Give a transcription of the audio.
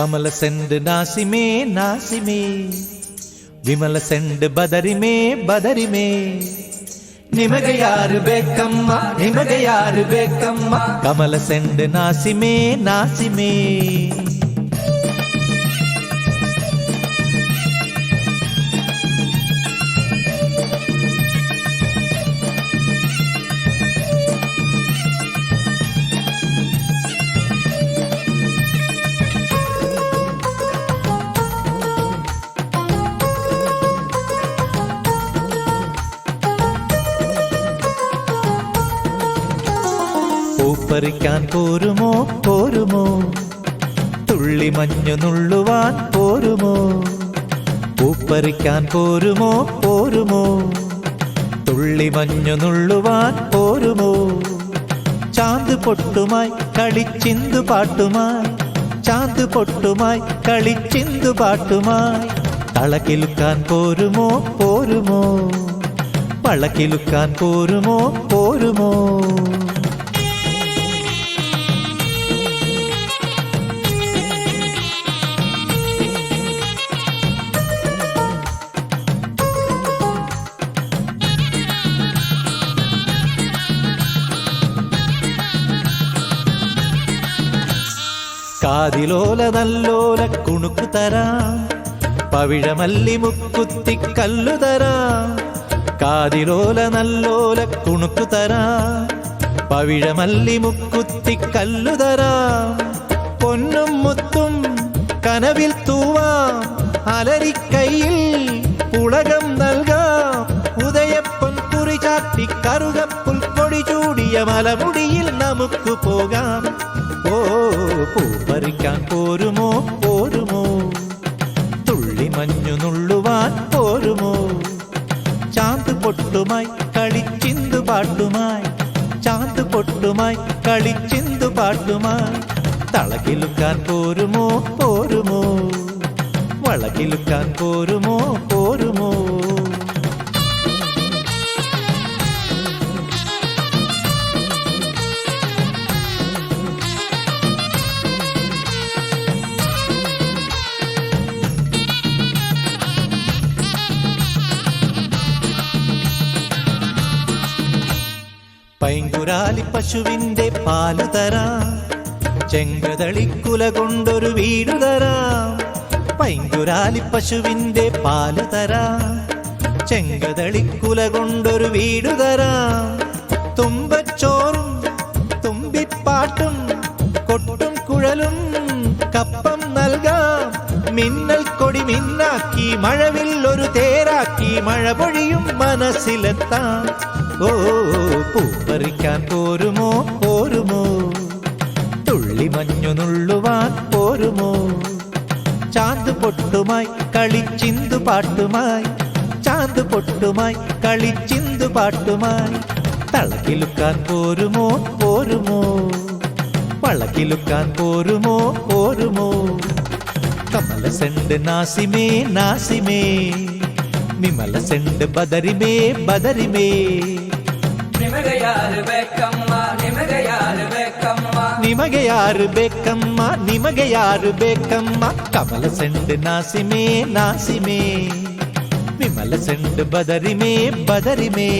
ಕಮಲ send ನಾಸಿಮೇ ನಾಸಿಮೇ ವಿಮಲ send ಬದರಿಮೇ ಬದರಿಮೇ ನಿಮಗೆ ಯಾರು ಬೇಕಮ್ಮ ನಿಮಗೆ ಯಾರು ಬೇಕಮ್ಮ ಕಮಲ ಸೆಂಡ್ ನಾಸಿಮೇ ನಾಸಿಮೇ പൂപ്പറിക്കാൻ പോരുമോ? പോരുമോ? തുള്ളി മഞ്ഞു നുള്ളുവാൻ പോരുമോ? പൂപ്പറിക്കാൻ പോരുമോ? പോരുമോ? തുള്ളി മഞ്ഞു നുള്ളുവാൻ പോരുമോ? ചാന്ത് പൊട്ടുമായി കളിച്ചിന്തു പാട്ടുമായി. ചാന്ത് പൊട്ടുമായി കളിച്ചിന്തു പാട്ടുമായി. തളകിലുക്കാൻ പോരുമോ? പോരുമോ? വളക്കിലുക്കാൻ പോരുമോ? പോരുമോ? കാതിലോല നല്ലോല കുണുക്കു തരാ. പവിഴമല്ലി മുക്കുത്തി കല്ലു തരാം. കാതിലോല നല്ലോല കുണുക്കു തരാ. പവിഴമല്ലി മുക്കുത്തി കല്ലു തരാം. പൊന്നും മുത്തും കനവിൽ തൂവാ. അലരിക്കൈയിൽ പുളകം നൽകാ. ഉദയപ്പൊൻ കുറി ചാട്ടി കറുകപ്പുൽ കൊടി ചൂടിയ മലമുടിയിൽ നമുക്ക് പോകാം. പൂ പറിക്കാൻ പോരുമോ? പോരുമോ? തുള്ളി മഞ്ഞു നുള്ളുവാൻ പോരുമോ? ചാന്ത് പൊട്ടുമായി കളിച്ചിന്തു പാട്ടുമായി ചാന്ത് പൊട്ടുമായി കളിച്ചിന്തു പാട്ടുമായി. തളകിലുക്കാൻ പോരുമോ? പോരുമോ? വളകിലുക്കാൻ പോരുമോ? പോരുമോ? പൈങ്കുരാലി പശുവിന്റെ പാൽ തരാം. ചെങ്കതളിക്കുല കൊണ്ടൊരു വീട് തരാം. പൈങ്കുരാലി പശുവിന്റെ പാൽ തരാം. ചെങ്കതളിക്കുല കൊണ്ടൊരു വീട് തരാം. തുമ്പച്ചോറും തുമ്പിപ്പാട്ടും കൊട്ടും കുഴലും കപ്പം നൽകാം. മിന്നൽ കൊടി മിന്നാക്കി മഴവിൽ ഒരു തേരാക്കി മഴ പൊഴിയും മനസ്സിലെത്താം. ഓ പൂപ്പറിക്കാൻ പോരുമോ? പോരുമോ? തുള്ളി മഞ്ഞു നുള്ളുവാൻ പോരുമോ? ചാന്ത് പൊട്ടുമായി കളിച്ചിന്തു പാട്ടുമായി ചാന്ത് പൊട്ടുമായി കളിച്ചിന്തു പാട്ടുമായി. തളക്കിലുക്കാൻ പോരുമോ? പോരുമോ? വളക്കിലുക്കാൻ പോരുമോ? പോരുമോ? കമല സെണ്ട് നാസിമേ നാസിമേ. നിമല സെണ്ട് ബദരിമേ ബദരിമേ. ನಿಮಗೆ ಯಾರು ಬೇಕಮ್ಮ ನಿಮಗೆ ಯಾರು ಬೇಕಮ್ಮ ನಿಮಗೆ ಯಾರು ಬೇಕಮ್ಮ ನಿಮಗೆ ಯಾರು ಬೇಕಮ್ಮ ಕಮಲ ಸೆಂಡ್ ನಾಸಿಮೇ ನಾಸಿಮೇ ವಿಮಲ ಸೆಂಡ್ ಬದರಿಮೇ ಬದರಿಮೇ